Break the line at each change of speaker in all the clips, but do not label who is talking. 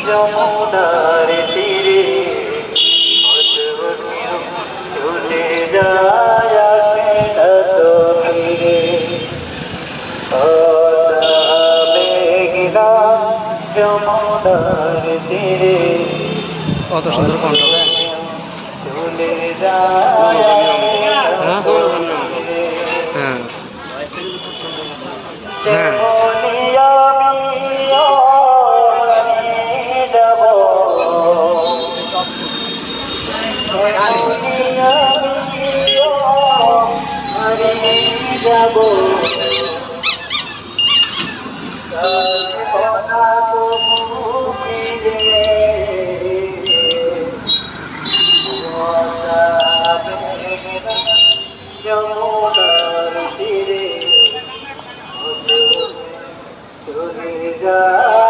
যমুনার তীরে চলে যায় তো ফিরে যমুনার তীরে
কত সুন্দর কণ্ঠ
যায়
হ্যাঁ? হ্যাঁ।
যাব। যমুনার তীরে চলে যায়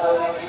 Thank you.